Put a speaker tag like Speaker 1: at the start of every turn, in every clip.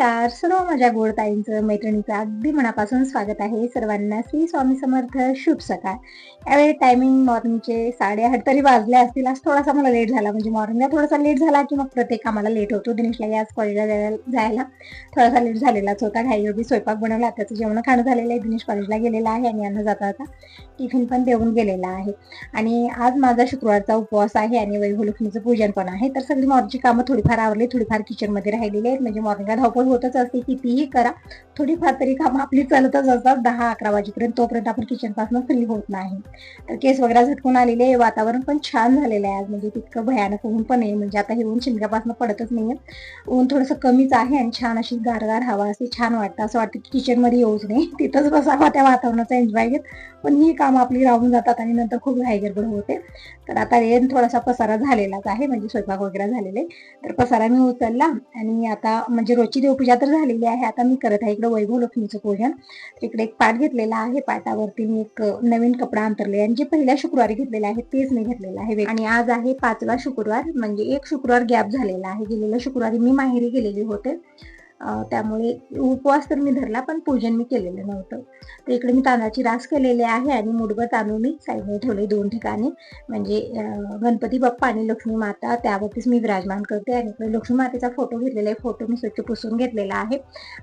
Speaker 1: नमस्कार. सर्व माझ्या गोडताईंचं मैत्रिणीचं अगदी मनापासून स्वागत आहे. सर्वांना श्री स्वामी समर्थ शुभ सकाळ. यावेळी टायमिंग मॉर्निंगचे साडेआठ तरी वाजले असतील. आज थोडासा मला लेट झाला. म्हणजे मॉर्निंगला थोडासा लेट झाला की मग प्रत्येक कामाला लेट होतो. दिनेशला आज कॉलेजला जायला थोडासा लेट झालेलाच होता. घाईयोगी स्वयंपाक बनवला. त्याचं जेवण खाणं झालेलं आहे. दिनेश कॉलेजला गेलेला आहे आणि यांना जाता जाता टिफिन पण देऊन गेलेला आहे. आणि आज माझा शुक्रवारचा उपवास आहे आणि वैभलक्ष्मीचं पूजन पण आहे. तर सगळी मॉर्निंगची कामं थोडीफार आवडली थोडीफार किचनमध्ये राहिलेली आहेत. म्हणजे मॉर्निंगला धावपळ होतच असते कितीही करा. थोडीफार तरी कामं आपली चालतच असतात दहा अकरा वाजेपर्यंत. तोपर्यंत आपण किचनपासून फ्री होत नाही. तर केस वगैरे झटकून आलेले आहे. वातावरण पण छान झालेलं आहे आज. म्हणजे तितकं भयानक ऊन पण आहे. म्हणजे आता हे ऊन शिमग्यापासून पडतच नाहीये. ऊन थोडंसं कमीच आहे आणि छान अशी गारगार हवा असे छान वाटतं. असं वाटतं की किचनमध्ये येऊच नाही तिथंच बसावा त्या वातावरणाचा एन्जॉय घेत. पण ही कामं आपली राहून जातात आणि नंतर खूप घाईगडबड होते. तर आता रेन थोडासा पसारा झालेलाच आहे. म्हणजे स्वयंपाक वगैरे झालेले. तर पसारा मी उचलला आणि आता म्हणजे रोजची पूजा तर झालेली आहे. आता मी करत आहे इकडे वैभव लक्ष्मीचं पूजन. इकडे एक पाठ घेतलेला आहे. पाटावरती मी एक नवीन कपडा अंतरले आणि जे पहिल्या शुक्रवारी घेतलेले आहे तेच मी घेतलेलं आहे. आणि आज आहे पाचवा शुक्रवार म्हणजे एक शुक्रवार गॅप झालेला आहे. गेलेल्या शुक्रवारी मी माहेरी गेलेली होते. त्यामुळे उपवास तर मी धरला पण पूजन मी केलेलं नव्हतं. तर इकडे मी तांदळाची रास केलेली आहे आणि मुडभर तांदूळ मी साईडने ठेवले दोन ठिकाणी. म्हणजे गणपती बाप्पा आणि लक्ष्मी माता त्यावरतीच मी विराजमान करते आणि इकडे लक्ष्मी मातेचा फोटो घेतलेला आहे. फोटो मी स्वच्छ पुसून घेतलेला आहे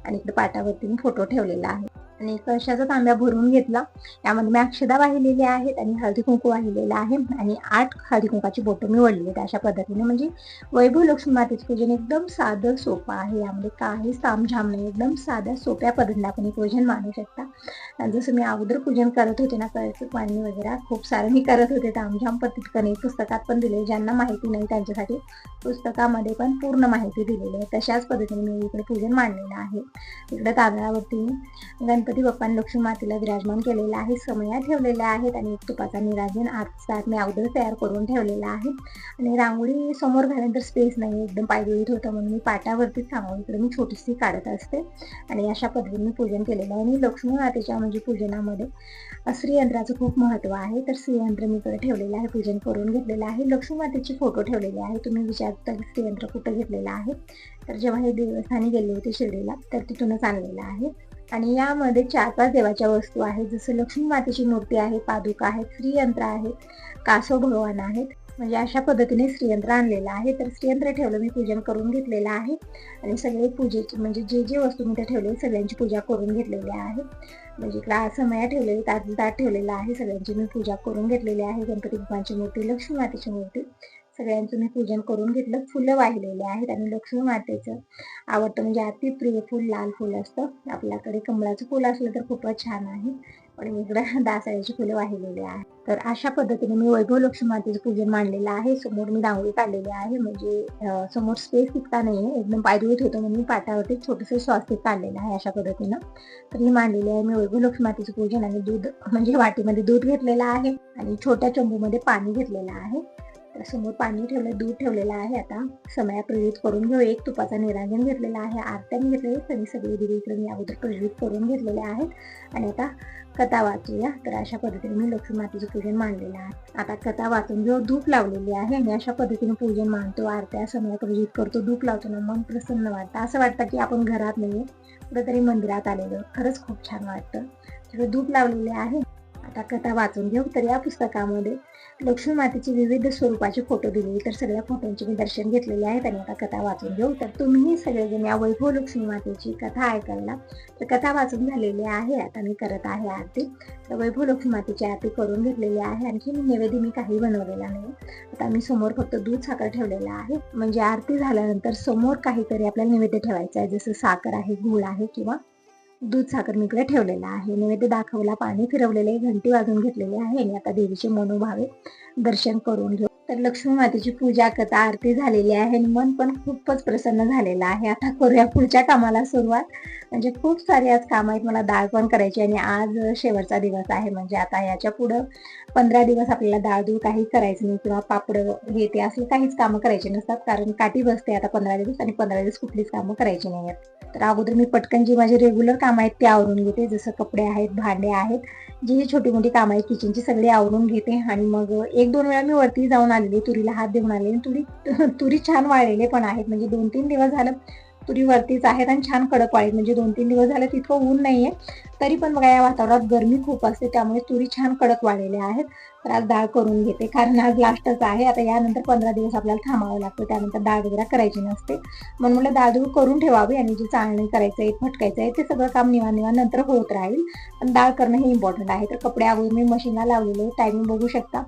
Speaker 1: आणि इकडे पाटावरती मी फोटो ठेवलेला आहे. आणि कळशाचा तांब्या भरून घेतला. यामध्ये मी अक्षदा वाहिलेल्या आहेत आणि हळदी कुंकू वाहिलेला आहे आणि आठ हळदी कुंकाची बोटं मी वळली आहेत अशा पद्धतीने. म्हणजे वैभव लक्ष्मी मातेचं पूजन एकदम साधं सोपं आहे. यामध्ये काही सामझाम नाही. एकदम साध्या सोप्या पद्धतीने आपण हे पूजन मानू शकता. जसं मी अगोदर पूजन करत होते ना कळचं पाणी वगैरे खूप सारं मी करत होते. तामझाम पद्धतीने पुस्तकात पण दिले ज्यांना माहिती नाही त्यांच्यासाठी पुस्तकामध्ये पण पूर्ण माहिती दिलेली आहे. तशाच पद्धतीने मी इकडे पूजन मांडलेलं आहे. इकडे तांदळावरती गणपती बाप्पाने लक्ष्मी मातेला विराजमान केलेला आहे. समया ठेवलेल्या आहेत आणि एक तुपाचा निराजन आत मी अगोदर तयार करून ठेवलेला आहे. आणि रांगोळी समोर घाल्यानंतर स्पेस नाही एकदम पायदळीत होतं म्हणून मी पाटावरतीच रांगोळीकडे मी छोटीशी काढत असते. आणि अशा पद्धतीने पूजन केलेलं आहे. आणि लक्ष्मी मातेच्या म्हणजे पूजनामध्ये श्रीयंत्राचं खूप महत्त्व आहे. तर श्रीयंत्र मी इकडे ठेवलेलं आहे. पूजन करून घेतलेलं आहे. लक्ष्मी मातेचे फोटो ठेवलेले आहे. तुम्ही विचारता श्रीयंत्र कुठं घेतलेलं आहे? तर जेव्हा हे देवस्थानी गेले होते शिर्डीला तर तिथूनच आणलेलं आहे. आणि यामध्ये चार पाच देवाच्या वस्तू आहेत. जसं लक्ष्मी मातेची मूर्ती आहे पादुका आहेत श्रीयंत्र आहेत कासव भगवान आहेत. म्हणजे अशा पद्धतीने श्रीयंत्र आणलेलं आहे. तर श्रीयंत्र ठेवलं मी पूजन करून घेतलेलं आहे. आणि सगळे पूजेची म्हणजे जे जे वस्तू मी ते ठेवले सगळ्यांची पूजा करून घेतलेली आहे. म्हणजे इकडे समया ठेवलेली ताट ताट ठेवलेलं आहे. सगळ्यांची मी पूजा करून घेतलेली आहे. गणपती बाप्पांची मूर्ती लक्ष्मी मातेची मूर्ती. सगळ्यांचं मी पूजन करून घेतलं. फुलं वाहिलेली आहेत आणि लक्ष्मी मातेचं आवडतं म्हणजे अति प्रिय फुल लाल फुल असतं. आपल्याकडे कमळाचं फुल असलं तर खूपच छान आहे. पण मी इकडं दासाळ्याची फुलं वाहिलेली आहेत. तर अशा पद्धतीने मी वैभव लक्ष्मी मातेचं पूजन मांडलेलं आहे. समोर मी रांगोळी काढलेली आहे. म्हणजे समोर स्पेस इतका नाही आहे एकदम पायदळीत होतं म्हणून मी पाटावरती छोटंसं स्वास्तिक काढलेलं आहे अशा पद्धतीनं. तर ही मांडलेली आहे मी वैभव लक्ष्मी मातेचं पूजन आणि दूध म्हणजे वाटीमध्ये दूध घेतलेलं आहे आणि छोट्या चंबूमध्ये पाणी घेतलेलं आहे. समोर पाणी ठेवलं दूध ठेवलेलं आहे आता. समया प्रेरित करून घेऊ. एक तुपाचा निरांजन घेतलेला आहे. आरत्याने घेतलेले त्यांनी सगळे दिवे इकडे मी अगोदर प्रेरित करून घेतलेले आहेत. आणि आता कथा वाचूया. तर अशा पद्धतीने मी लक्ष्मी मातेचं पूजन मांडलेलं आहे. आता कथा वाचून घेऊ धूप लावलेली आहे आणि अशा पद्धतीने पूजन मांडतो. आरत्या समया प्रेरित करतो. धूप लावतो ना मन प्रसन्न वाटतं. असं वाटतं की आपण घरात नाहीये. कुठेतरी मंदिरात आलेलो. खरंच खूप छान वाटतं. तिकडे धूप लावलेले आहे. आता कथा वाचून घेऊ तर या पुस्तकामध्ये लक्ष्मी मातेचे विविध स्वरूपाचे फोटो दिले. तर सगळ्या फोटोंचे मी दर्शन घेतलेले आहेत आणि आता कथा वाचून घेऊ. तर तुम्ही सगळेजण या वैभव लक्ष्मी मातेची कथा ऐकायला. तर कथा वाचून झालेली आहे आता मी करत आहे आरती. तर वैभव लक्ष्मी मातेची आरती करून घेतलेली आहे. आणखी नैवेद्य मी काही बनवलेला नाही. आता मी समोर फक्त दूध साखर ठेवलेलं आहे. म्हणजे आरती झाल्यानंतर समोर काहीतरी आपल्याला नैवेद्य ठेवायचं आहे. जसं साखर आहे गुळ आहे किंवा दूध साखर मी इकडे ठेवलेला आहे. नैवेद्य दाखवला पाणी फिरवलेले घंटी वाजून घेतलेले आहे. आणि आता देवीचे मनोभावे दर्शन करून घेऊ. तर लक्ष्मी मातेची पूजा कथा आरती झालेली आहे आणि मन पण खूपच प्रसन्न झालेलं आहे. आता करूया पुढच्या कामाला सुरुवात. म्हणजे खूप सारे आज काम आहेत मला डाळ पण करायची आणि आज शेवटचा दिवस आहे. म्हणजे आता याच्या पुढं पंधरा दिवस आपल्याला डाळदूळ काही करायचं नाही किंवा पापड हे ते असले काहीच कामं करायचे नसतात. कारण काठी बसते आता पंधरा दिवस आणि पंधरा दिवस कुठलीच कामं करायची नाही आहेत. तर अगोदर मी पटकन जी माझी रेग्युलर कामं आहेत ते आवरून घेते. जसं कपडे आहेत भांडे आहेत जी छोटी मोठी कामं आहेत किचनची सगळी आवरून घेते. आणि मग एक दोन वेळा मी वरती जाऊन आलेली तुरीला हात देऊन आले तुरी तुरी छान वाळलेले पण आहेत. म्हणजे दोन तीन दिवस झालं तुरी वरतीच आहेत आणि छान कडक वाळीत. म्हणजे दोन तीन दिवस झाले तितकं ऊन नाहीये. तरी पण बघा या वातावरणात गरमी खूप असते त्यामुळे तुरी छान कडक वाढलेल्या आहेत. तर आज डाळ करून घेते कारण आज लास्टच आहे. आता यानंतर पंधरा दिवस आपल्याला थांबावं लागतं त्यानंतर डाळ वगैरे करायची नसते. म्हणून म्हणलं डाळधूळ करून ठेवावी आणि जे चाळणी करायचं आहे फटकायचं आहे ते सगळं काम निवान निवान नंतर होत राहील. पण डाळ करणं हे इम्पॉर्टंट आहे. तर कपडे अगोदर मी मशीनला लावलेले टायमिंग बघू शकता.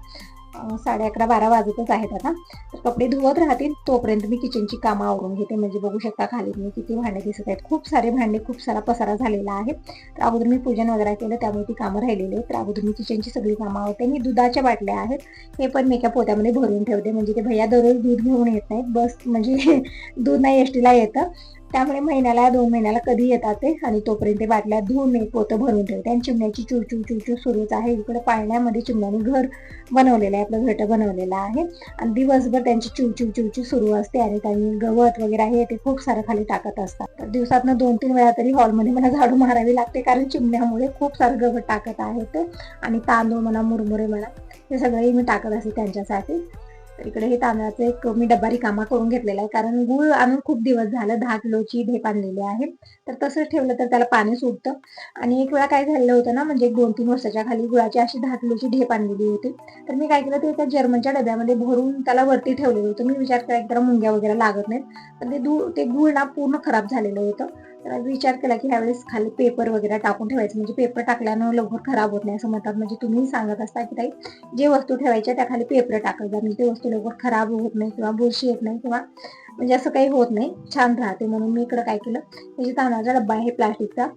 Speaker 1: साडे अकरा बारा वाजतच आहेत आता. तर कपडे धुवत राहतील तोपर्यंत मी किचनची कामं आवरून घेते. म्हणजे बघू शकता खाली मी किती भांडे दिसत आहेत. खूप सारे भांडे खूप सारा पसारा झालेला आहे. तर अगोदर मी पूजन वगैरे केलं त्यामुळे ती कामं राहिलेली आहेत. तर अगोदर मी किचनची सगळी कामं आवडते मी दुधाच्या बाटल्या आहेत. हे पण मी एका पोत्यामध्ये भरून ठेवते. म्हणजे ते भैया दररोज दूध घेऊन येत नाहीत. बस म्हणजे दूध नाही एसटीला येतं. त्यामुळे महिन्याला दोन महिन्याला कधी येतात ते? आणि तोपर्यंत बाटल्या धुवून एक पोतं भरून ठेवते. आणि चिमण्याची चिवचू चिवचू सुरूच आहे. इकडे पाळण्यामध्ये चिमण्याने घर बनवलेलं आहे. आपलं घरटं बनवलेलं आहे. आणि दिवसभर त्यांची चिवचिव चिवची सुरू असते. आणि त्यांनी गवत वगैरे आहे ते खूप सारं खाली टाकत असतात. तर दिवसातनं दोन तीन वेळा तरी हॉलमध्ये मला झाडू मारावी लागते. कारण चिमण्यामुळे खूप सारं गवत टाकत आहेत आणि तांदूळ म्हणा मुरमुरे म्हणा हे सगळे मी टाकत असते त्यांच्यासाठी. तर इकडे हे तांदळाचं एक मी डब्बा रिकामा करून घेतलेला आहे. कारण गूळ आणून खूप दिवस झालं दहा किलोची ढेप आणलेली आहे. तर तसंच ठेवलं तर त्याला पाणी सुटतं. आणि एक वेळा काय झालेलं होतं ना म्हणजे दोन तीन वर्षाच्या खाली गुळाची अशी दहा किलोची ढेप आणलेली होती. तर मी काय केलं ते त्या जर्मनच्या डब्यामध्ये भरून त्याला वरती ठेवलेलं होतं. मी विचार केला जरा मुंग्या वगैरे लागत नाहीत. पण ते दू ते गुळ ना पूर्ण खराब झालेलं होतं. तर विचार केला की ह्यावेळेस खाली पेपर वगैरे टाकून ठेवायचं. म्हणजे पेपर टाकल्यानं लवकर खराब होत नाही असं म्हणतात. म्हणजे तुम्ही सांगत असता की ताई जे वस्तू ठेवायच्या त्या खाली पेपर टाकत जा म्हणजे ते वस्तू लवकर खराब होत नाही किंवा बुरशी येत नाही किंवा म्हणजे असं काही होत नाही. छान राहते म्हणून मी इकडं काय केलं त्याची तांदळाचा डब्बा आहे प्लास्टिकचा.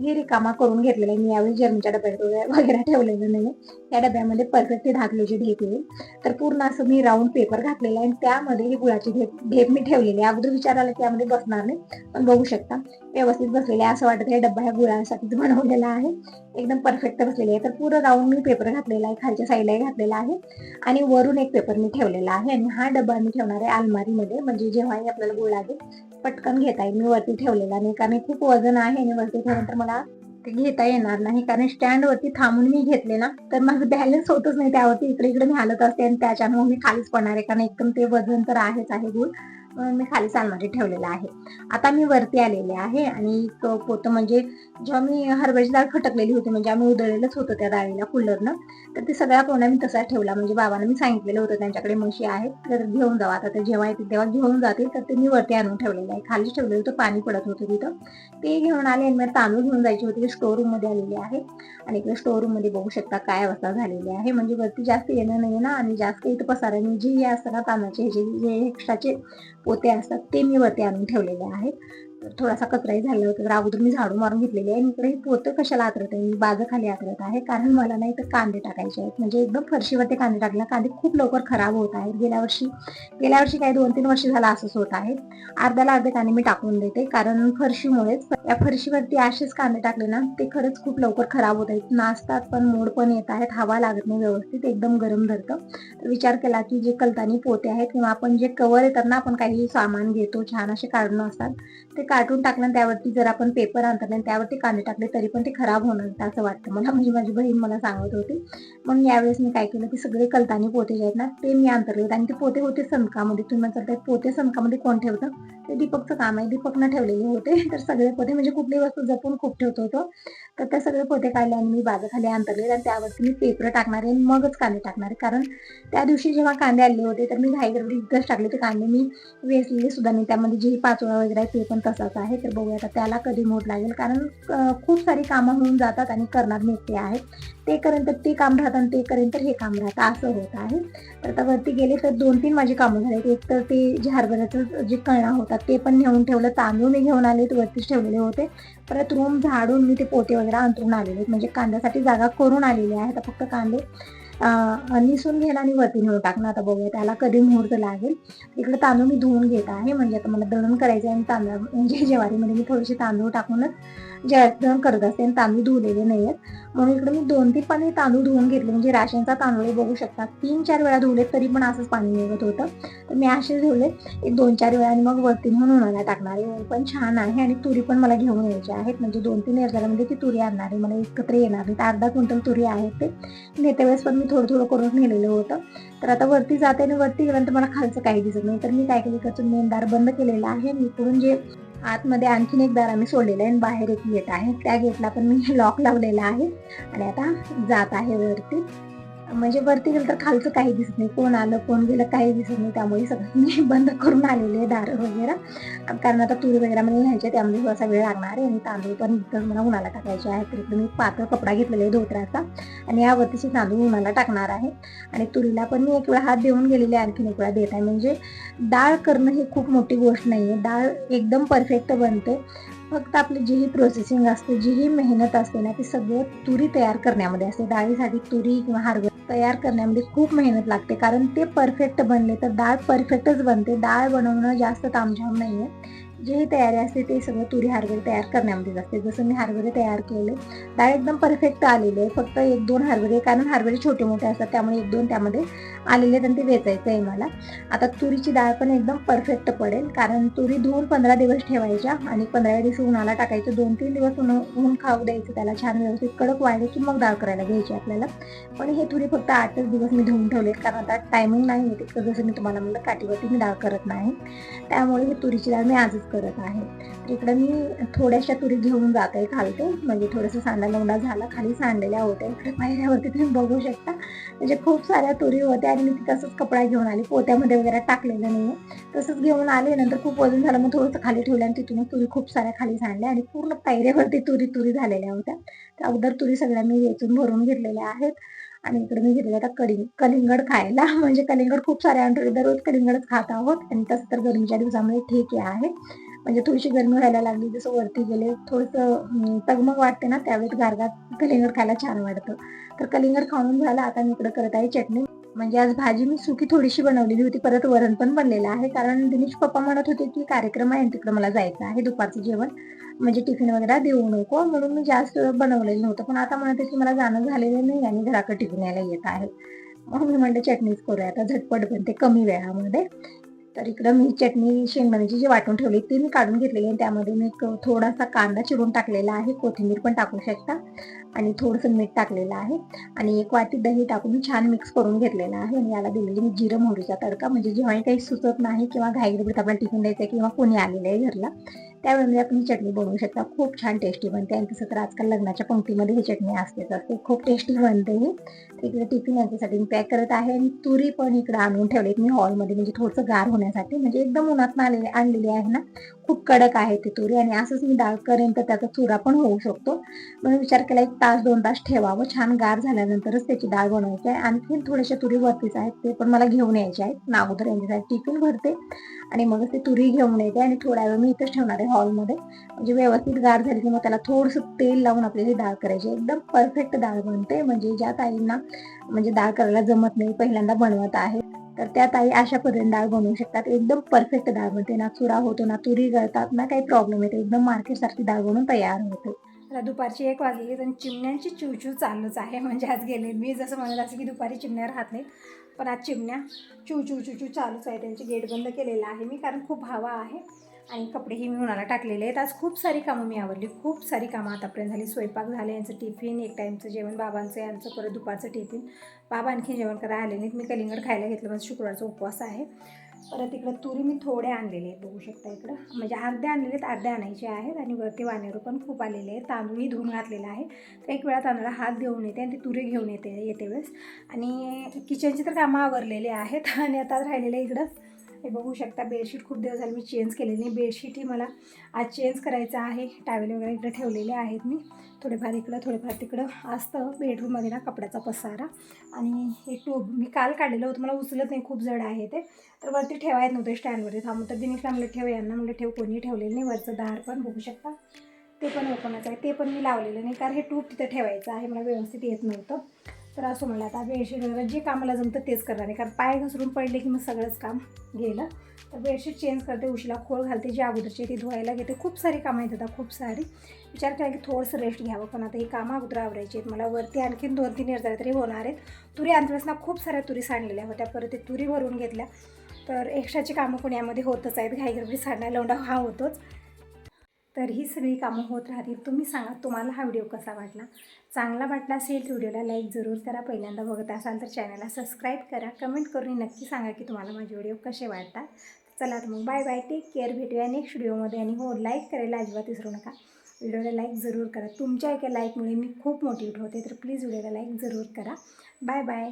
Speaker 1: हे रिकामा करून घेतलेला आहे. मी यावेळी जर्मच्या डब्यात वगैरे ठेवलेलं नाही त्या डब्यामध्ये परफेक्ट ढाकल्याची धाकल्याची ढेप येईल. तर पूर्ण असं मी राऊंड पेपर घातलेला आहे आणि त्यामध्ये ही गुळाची ढेप ढेप मी ठेवलेली आहे. अगोदर विचार आला त्यामध्ये बसणार नाही पण बघू शकता. व्यवस्थित बसलेले असं वाटत हे डब्बा ह्या गुळासाठीच बनवलेला आहे. एकदम परफेक्ट बसलेली आहे. तर पूर्ण राऊंड मी पेपर घातलेला आहे खालच्या साईडलाही घातलेला आहे आणि वरून एक पेपर मी ठेवलेला आहे आणि हा डबा मी ठेवणार आहे अलमारीमध्ये. म्हणजे जेव्हाही आपल्याला गोळ लागेल पटकन घेता येईल. मी वरती ठेवलेला नाही कारण खूप वजन आहे आणि वरती ठेवल्यानंतर मला ते घेता येणार नाही. कारण स्टँडवरती थांबून मी घेतले ना तर माझं बॅलन्स होतच नाही त्यावरती. इकडे इकडे मी हलत असते आणि त्याच्यानं मग मी खालीच पडणार आहे. कारण एकदम ते वजन तर आहेच आहे गुळ मी खाली सालमध्ये ठेवलेला आहे. आता मी वरती आलेले आहे आणि पोतं म्हणजे जेव्हा मी हरभऱ्याची डाळ खटकलेली होती म्हणजे आम्ही उधळलेलंच होतं त्या डाळीला कुलरनं तर ते सगळ्या पोण्या मी तसा ठेवला. म्हणजे बाबांना मी सांगितलेलं होतं त्यांच्याकडे म्हशी आहेत तर घेऊन जावा. आता ते जेव्हा येतील तेव्हा घेऊन जातील तर ते मी वरती आणून ठेवलेलं आहे. खाली ठेवलेलं होतं पाणी पडत होतं तिथं. ते घेऊन आले आणि तांदूळ घेऊन जायचे होते. स्टोर रूममध्ये आलेले आहे. आणि इकडे स्टोर रूममध्ये बघू शकता काय अवस्था झालेली आहे. म्हणजे वरती जास्त येणं नाही ना आणि जास्त इथं पसाराने जे हे असतं ना तांदळाचे जे एक्स्ट्राचे पोते असतात ते मी वरती आणून ठेवलेले आहेत. थोडासा कचराही झाला होता. तर अगोदर मी झाडू मारून घेतलेली आहे. आणि इकडे हे पोतं कशाला आतरत आहे? मी बाजू खाली आतरत आहे. कारण मला नाही तर कांदे टाकायचे आहेत. म्हणजे एकदम फरशीवरती कांदे टाकले. कांदे खूप लवकर खराब होत आहेत. गेल्या वर्षी गेल्या वर्षी काही दोन तीन वर्ष झाला असंच होत आहे. अर्ध्याला अर्धे कांदे मी टाकून देते. कारण फरशीमुळेच या फरशीवरती असेच कांदे टाकले ना ते खरंच खूप लवकर खराब होत आहेत. नाचतात पण मोड पण येत आहेत. हवा लागत नाही व्यवस्थित. एकदम गरम धरतं. तर विचार केला की जे कलतानी पोते आहेत किंवा आपण जे कवर येतात ना आपण काही सामान घेतो. छान असे काढून असतात. ते काढून टाकलं त्यावरती जर आपण पेपर आणतात त्यावरती कांदे टाकले तरी पण ते खराब होणार असं वाटतं. मला म्हणजे माझी बहीण मला सांगत होती. म्हणून यावेळेस मी काय केलं की सगळे कलतानी पोते जे आहेत ना ते मी अंतरले आणि ते पोते होते सनकामध्ये. तुम्ही म्हणतात पोते सनकामध्ये कोण ठेवतं? ते दीपकचं काम आहे. दीपकनं ठेवलेले होते. तर सगळे पोते म्हणजे कुठली वस्तू जपून खूप ठेवतो होतो तर त्या सगळे पोते काढले आणि मी बाजाखाली अंतरले आणि त्यावरती मी पेपर टाकणार आहे मगच कांदे टाकणार आहे. कारण त्या दिवशी जेव्हा कांदे आले होते तर मी घाई गडबडी टाकले ते कांदे मी वेचलेले सुद्धा नाही. त्यामध्ये जे पाचोळा वगैरे आहे ते पण तसं तसाच आहे तर बघूया आता त्याला कधी मोठ लागेल. कारण खूप सारी कामं होऊन जातात आणि करणार नेते आहेत. ते करेन तर ते काम राहतं आणि ते करेन तर हे काम राहतं असं होत आहे. तर आता वरती गेले तर दोन तीन माझी कामं झाले एक तर ते जे हरभऱ्याचं जे कळणा होतात ते पण नेऊन ठेवलं. तांदूळ मी घेऊन आले वरतीच ठेवलेले होते. परत रूम झाडून मी ते पोते वगैरे अंतरून आलेले आहेत. म्हणजे कांद्यासाठी जागा करून आलेली आहे आता फक्त कांदे. निसून घेणं आणि वरती नेऊन टाकणं आता बघूया त्याला कधी मुहूर्त लागेल. इकडे तांदूळ मी धुवून घेत आहे. म्हणजे आता मला दळण करायचं आहे आणि तांदूळ म्हणजे ज्वारीमध्ये मी थोडेसे तांदूळ टाकूनच दळण करत असते तांदूळ धुवलेले नाही आहेत म्हणून इकडे मी दोन तीन पाणी तांदूळ धुवून घेतले. म्हणजे राशनचा तांदूळ बघू शकता. तीन चार वेळा धुवले तरी पण असंच पाणी निघत होतं. तर मी असे धुवले. एक दोन चार वेळा आणि मग वरती म्हणून उन्हाला टाकणार आहे. पण छान आहे आणि तुरी पण मला घेऊन यायची आहेत. म्हणजे दोन तीन म्हणजे ती तुरी आणणार आहे. मला एकत्र येणार नाही अर्धा क्विंटल तुरी आहेत ते. नेत्या वेळेस पण मी थोडं थोडं करून नेलेलं होतं. तर आता वरती जाते आणि वरती गेल्यानंतर मला खालचं काही दिसत नाही. तर मी काय केलं? त्याचं मेनदार बंद केलेलं आहे. मी इकडून जे आतमध्ये आणखीन एक दार आम्ही सोडलेलं आहे आणि बाहेर एक गेट आहे. त्या गेटला पण मी लॉक लावलेला आहे. आणि आता जात आहे वरती. म्हणजे वरती गेलं तर खालचं काही दिसत नाही. कोण आलं कोण गेलं काही दिसत नाही. त्यामुळे सगळं बंद करून आलेले आहे दार वगैरे. कारण आता तुरी वगैरे म्हणजे मला घ्यायचे त्यामध्ये थोडासा वेळ लागणार आहे आणि तांदूळ पण इथं मला उन्हाला टाकायचे आहे तर मी पातळ कपडा घेतलेला आहे धोत्राचा आणि यावरतीचे तांदूळ उन्हाला टाकणार आहे. आणि तुरीला पण मी एक वेळा हात देऊन गेलेले आणखीन एक वेळा देत आहे. म्हणजे डाळ करणं ही खूप मोठी गोष्ट नाही आहे. डाळ एकदम परफेक्ट बनते. फक्त आपली जी ही प्रोसेसिंग असते जी ही मेहनत असते ना ती सगळं तुरी तयार करण्यामध्ये असते. डाळीसाठी तुरी किंवा हरभरा तयार करण्यामध्ये खूप मेहनत लागते. कारण ते परफेक्ट बनले तर डाळ परफेक्टच बनते. डाळ बनवणं जास्त तामझाम नाही आहे जी तयारी असते ते सगळं तुरी हरभरे तयार करण्यामध्येच असते. जसं मी हरभरे तयार केले डाळ एकदम परफेक्ट आलेली आहे. फक्त एक दोन हरभरे कारण हरभरे छोटे मोठे असतात त्यामुळे एक दोन त्यामध्ये आलेले आहेत आणि ते वेचायचं आहे मला आता तुरीची डाळ पण एकदम परफेक्ट पडेल कारण तुरी धुवून पंधरा दिवस ठेवायच्या आणि पंधरा दिवस उन्हाला टाकायचं. दोन तीन दिवस ऊन ऊन खाऊ द्यायचं त्याला छान व्यवस्थित कडक वाढले की मग डाळ करायला घ्यायची आपल्याला. पण हे तुरी फक्त आठच दिवस मी धुवून ठेवले कारण आता टायमिंग नाही आहे जसं मी तुम्हाला म्हणलं काठीवरती मी डाळ करत नाही. त्यामुळे ही तुरीची डाळ मी आजच करत आहे. तर इकडं मी थोड्याशा तुरी घेऊन जात आहे खालते म्हणजे थोडंसं सांडा लोंडा झाला खाली सांडलेल्या होत्या. इकडे पायऱ्यावरती तुम्ही बघू शकता. म्हणजे खूप साऱ्या तुरी होत्या आणि मी तसंच कपडा घेऊन आले पोत्यामध्ये वगैरे टाकलेलं नाही तसंच घेऊन आले नंतर खूप वजन झालं मग थोडंसं खाली ठेवलं आणि तिथून तुरी खूप साऱ्या खाली सांडल्या आणि पूर्ण पायऱ्यावरती तुरी तुरी झालेल्या होत्या. त्या अगोदर तुरी सगळ्या मी वेचून भरून घेतलेल्या आहेत आणि इकडे मी घेतलेलं आता कलिंग कलिंगड खायला. म्हणजे कलिंगड खूप सारे आणतो दररोज कलिंगडच खात आहोत आणि तसं तर गरमीच्या दिवसामध्ये ठीक आहे म्हणजे थोडीशी गरमी व्हायला लागली जसं वरती गेले थोडंसं तगमग वाटते ना त्यावेळेस गारगात कलिंगड खायला छान वाटतं. तर कलिंगड खाऊन झालं आता मी इकडे करत आहे चटणी. म्हणजे आज भाजी मी सुकी थोडीशी बनवलेली होती परत वरण पण बनलेलं आहे. कारण दिनेश पप्पा म्हणत होते की कार्यक्रम आहे तिकडे मला जायचं आहे दुपारचं जेवण. म्हणजे टिफिन वगैरे देऊ नको. म्हणून मी जास्त बनवलेलं नव्हतं. पण आता म्हणते की मला जाणं झालेलं नाही आणि घराकडे टिफिन यायला येत आहे. मग मी म्हणलं चटणीच करूया. आता झटपट बनते कमी वेळामध्ये. तर इकडं मी चटणी शेंगदाण्याची जी वाटून ठेवली ती मी काढून घेतलेली आहे. त्यामध्ये मी एक थोडासा कांदा चिरून टाकलेला आहे. कोथिंबीर पण टाकू शकता. आणि थोडंसं मीठ टाकलेलं आहे. आणि एक वाटी दही टाकून छान मिक्स करून घेतलेलं आहे. आणि याला दिलेली मी जिरं मोहरीचा तडका. म्हणजे जेव्हाही काही सुचत नाही किंवा घाईगडबडीत आपल्याला टिफिन द्यायचं किंवा कोणी आलेलं आहे घरला त्यावेळेला म्हणजे आपण ही चटणी बनवू शकता. खूप छान टेस्टी बनते. आणि तसं तर आजकाल लग्नाच्या पंक्तीमध्ये ही चटणी असतेच असते खूप टेस्टी बनते ही. इकडे टिफिन यांच्यासाठी मी पॅक करत आहे. आणि तुरी पण इकडे आणून ठेवले मी हॉलमध्ये म्हणजे थोडंसं गार होण्यासाठी. म्हणजे एकदम उन्हात आलेले आणलेली आहे ना. खूप कडक आहे ती तुरी आणि असंच मी डाळ करेन तर त्याचा चुरा पण होऊ शकतो. म्हणून विचार केला एक तास दोन तास ठेवावं. छान गार झाल्यानंतरच त्याची डाळ बनवायची आहे. आणखीन थोड्याशा तुरी वरतीच आहेत ते पण मला घेऊन यायचे आहेत. नागोदर यांच्यासाठी टिफिन भरते आणि मग ते तुरी घेऊन येते आणि थोड्या वेळ मी इथंच ठेवणार आहे हॉलमध्ये. म्हणजे व्यवस्थित गार झाली की मग त्याला थोडंसं तेल लावून आपल्याला डाळ करायची एकदम परफेक्ट डाळ बनते. म्हणजे ज्या ताईंना म्हणजे डाळ करायला जमत नाही पहिल्यांदा बनवत आहे. तर त्या ताई अशा पद्धतीने डाळ बनवू शकतात. एकदम परफेक्ट डाळ बनते. ना चुरा होतो ना तुरी गळतात ना काही प्रॉब्लेम येतो एकदम मार्केट सारखी डाळ बनून तयार होते. दुपारची एक वाजलेली आणि चिमण्यांची चिवचिव चालूच आहे. म्हणजे आज गेले मी. जसं म्हणत असेल की दुपारी चिमण्या राहत नाहीत. पण आज चिमण्या चिव चिव चिव चालूच आहे. त्यांची गेट बंद केलेलं आहे. मी कारण खूप हवा आहे आणि कपडेही मी उन्हाला टाकलेले आहेत. आज खूप सारी कामं मी आवडली खूप सारी कामं आतापर्यंत झाली. स्वयंपाक झाले यांचं टिफिन एक टाईमचं जेवण बाबांचं यांचं परत दुपारचं टिफिन बाबा आणखी जेवण करायला आले नाहीत. मी कलिंगड खायला घेतलं. माझं शुक्रवारचा उपवास आहे. परत इकडं तुरी मी थोडे आणलेले आहेत. बघू शकता इकडं. म्हणजे अर्धे आणलेले आहेत अर्धे आणायचे आहेत आणि वरती वानेरू पण खूप आलेले आहेत. तांदूळही धुवून घातलेला आहे. तर एक वेळा तांदळा हात घेऊन येते आणि ती तुरी घेऊन येते येते वेळेस. आणि किचनची तर कामं आवरलेले आहेत. आणि आता राहिलेले इकडं. हे बघू शकता बेडशीट खूप दिवस झाले मी चेंज केलेली नाही. बेडशीटही मला आज चेंज करायचं आहे. टावेल वगैरे इकडे ठेवलेले आहेत मी. थोडेफार इकडं थोडेफार तिकडं असतं. बेडरूममध्ये ना कपड्याचा पसारा. आणि हे ट्यूब मी काल काढलेलं होतं. मला उचलत नाही. खूप जड आहे ते. तर वरती ठेवायत नव्हते स्टँडवरती. थांबून तर दिनेशला म्हणलं ठेव यांना. म्हणलं ठेव कोणी ठेवलेलं नाही. वरचं दार पण बघू शकता. ते पण ओपनच आहे ते पण मी लावलेलं नाही. कारण हे टूब तिथं ठेवायचं आहे. मला व्यवस्थित येत नव्हतं. तर असं म्हणलं आता बेडशीट वगैरे जे कामाला जमतं तेच करणार आहे. कारण पाय घसरून पडले की मग सगळंच काम गेलं. तर बेडशीट चेंज करते उशीला खोळ घालते जी अगोदरची ती धुवायला घेते. खूप सारी कामं येतात आता खूप सारी. विचार केला की थोडंसं रेस्ट घ्यावं पण आता ही कामं अगोदर आवरायची आहेत. मला वरती आणखीन दोन तीन झाले तरी होणार आहेत. तुरी आणतेवेळेस ना खूप साऱ्या तुरी सांडलेल्या होत्या. परत ते तुरी भरून घेतल्या. तर एक्स्ट्राची कामं पुण्यामध्ये होतच आहेत. घाईगरबडी सांडणं लोंडा हा होतोच. तर ही सगळी कामं होत राहतील. तुम्ही सांगा तुम्हाला हा व्हिडिओ कसा वाटला? चांगला वाटला असेल तर व्हिडिओला लाईक जरूर करा. पहिल्यांदा बघत असाल तर चॅनलला सबस्क्राईब करा. कमेंट करून नक्की सांगा की तुम्हाला माझे व्हिडिओ कसे वाटतात. चला तर मग बाय बाय टेक केअर भेटूया नेक्स्ट व्हिडिओमध्ये आणि हो लाईक करायला अजिबात विसरू नका. व्हिडिओला लाईक जरूर करा. तुमच्या एका लाईकमुळे मी खूप मोटिवेट होते. तर प्लीज व्हिडिओला लाईक जरूर करा. Bye bye